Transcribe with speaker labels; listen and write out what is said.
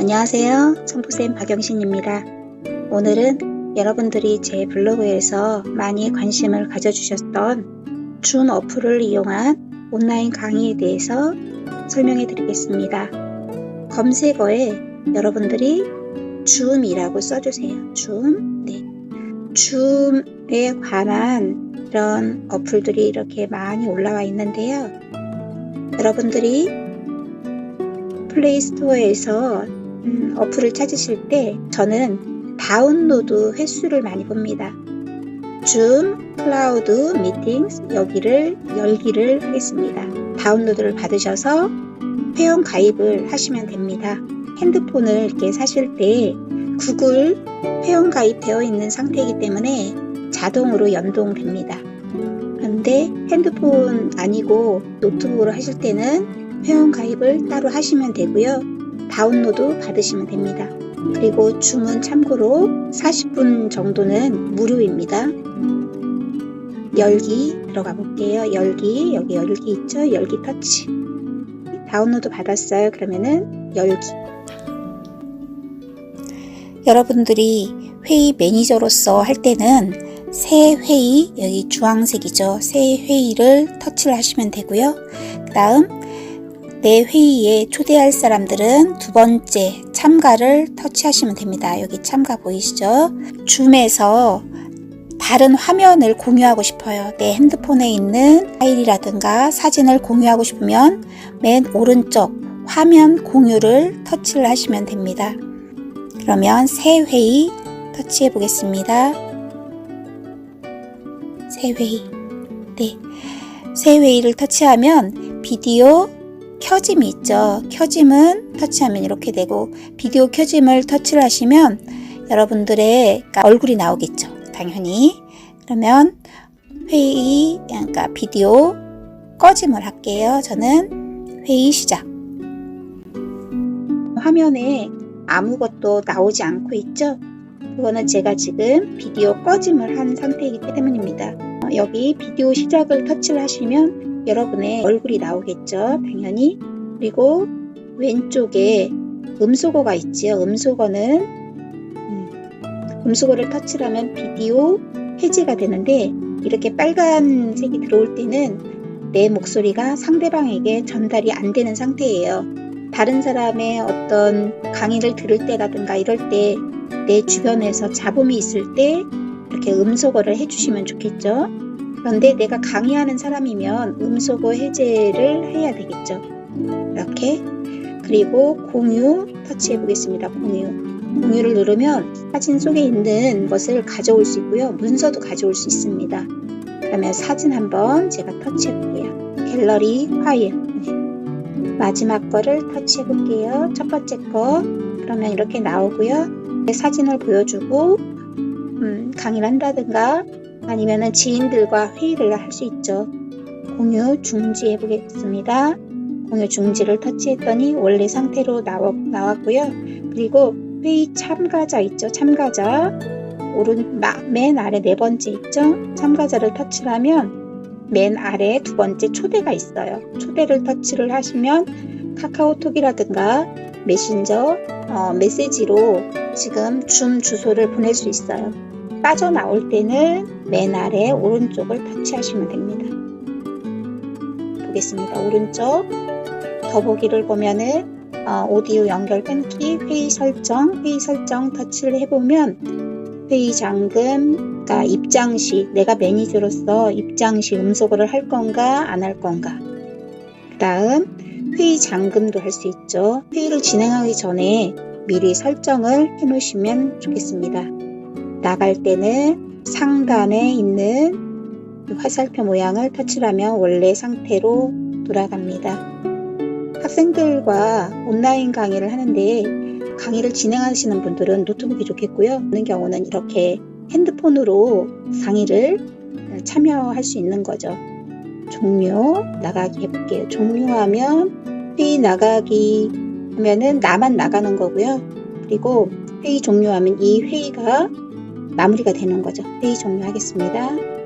Speaker 1: 안녕하세요. 청포쌤 박영신입니다. 오늘은 여러분들이 제 블로그에서 많이 관심을 가져주셨던 줌 어플을 이용한 온라인 강의에 대해서 설명해 드리겠습니다. 검색어에 여러분들이 줌이라고 써주세요. 줌. 네. 줌에 관한 이런 어플들이 이렇게 많이 올라와 있는데요. 여러분들이 플레이스토어에서 음, 어플을 찾으실 때 저는 다운로드 횟수를 많이 봅니다. 줌 클라우드 미팅스 여기를 열기를 하겠습니다. 다운로드를 받으셔서 회원 가입을 하시면 됩니다. 핸드폰을 이렇게 사실 때 구글 회원 가입되어 있는 상태이기 때문에 자동으로 연동됩니다. 그런데 핸드폰 아니고 노트북으로 하실 때는 회원 가입을 따로 하시면 되고요. 다운로드 받으시면 됩니다. 그리고 줌은 참고로 40분 정도는 무료입니다. 열기 들어가 볼게요. 열기 여기 열기 있죠? 열기 터치 다운로드 받았어요. 그러면은 열기 여러분들이 회의 매니저로서 할 때는 새 회의 여기 주황색이죠. 새 회의를 터치를 하시면 되고요. 그 다음 내 회의에 초대할 사람들은 두 번째 참가를 터치하시면 됩니다. 여기 참가 보이시죠? 줌에서 다른 화면을 공유하고 싶어요. 내 핸드폰에 있는 파일이라든가 사진을 공유하고 싶으면 맨 오른쪽 화면 공유를 터치를 하시면 됩니다. 그러면 새 회의 터치해 보겠습니다. 새 회의. 네. 새 회의를 터치하면 비디오 켜짐이 있죠. 켜짐은 터치하면 이렇게 되고 비디오 켜짐을 터치를 하시면 여러분들의 얼굴이 나오겠죠. 당연히. 그러면 회의 그러니까 비디오 꺼짐을 할게요. 저는 회의 시작. 화면에 아무것도 나오지 않고 있죠? 그거는 제가 지금 비디오 꺼짐을 한 상태이기 때문입니다. 어, 여기 비디오 시작을 터치를 하시면 여러분의 얼굴이 나오겠죠? 당연히. 그리고 왼쪽에 음소거가 있지요. 음소거는 음, 음소거를 터치를 하면 비디오 해제가 되는데 이렇게 빨간색이 들어올 때는 내 목소리가 상대방에게 전달이 안 되는 상태예요. 다른 사람의 어떤 강의를 들을 때라든가 이럴 때 내 주변에서 잡음이 있을 때 이렇게 음소거를 해주시면 좋겠죠. 그런데 내가 강의하는 사람이면 음소거 해제를 해야 되겠죠. 이렇게 그리고 공유 터치해 보겠습니다. 공유 공유를 누르면 사진 속에 있는 것을 가져올 수 있고요. 문서도 가져올 수 있습니다. 그러면 사진 한번 제가 터치해 볼게요. 갤러리 파일 네. 마지막 거를 터치해 볼게요. 첫 번째 거 그러면 이렇게 나오고요. 사진을 보여주고 음, 강의를 한다든가 아니면 지인들과 회의를 할 수 있죠. 공유 중지해 보겠습니다. 공유 중지를 터치했더니 원래 상태로 나와, 나왔고요. 그리고 회의 참가자 있죠. 참가자 오른 맨 아래 네 번째 있죠. 참가자를 터치를 하면 맨 아래 두 번째 초대가 있어요. 초대를 터치를 하시면 카카오톡이라든가 메신저 어, 메시지로 지금 줌 주소를 보낼 수 있어요. 빠져나올 때는 맨 아래 오른쪽을 터치하시면 됩니다. 보겠습니다. 오른쪽 더보기를 보면은 어, 오디오 연결 끊기, 회의 설정, 회의 설정 터치를 해보면 회의 잠금, 그러니까 입장 시 내가 매니저로서 입장 시 음소거를 할 건가 안 할 건가. 그 다음 회의 잠금도 할 수 있죠. 회의를 진행하기 전에 미리 설정을 해 놓으시면 좋겠습니다. 나갈 때는 상단에 있는 화살표 모양을 터치하면 원래 상태로 돌아갑니다. 학생들과 온라인 강의를 하는데 강의를 진행하시는 분들은 노트북이 좋겠고요. 어느 경우는 이렇게 핸드폰으로 강의를 참여할 수 있는 거죠. 종료 나가기 해볼게요. 종료하면 회의 나가기 하면은 나만 나가는 거고요. 그리고 회의 종료하면 이 회의가 마무리가 되는 거죠. 회의 종료하겠습니다.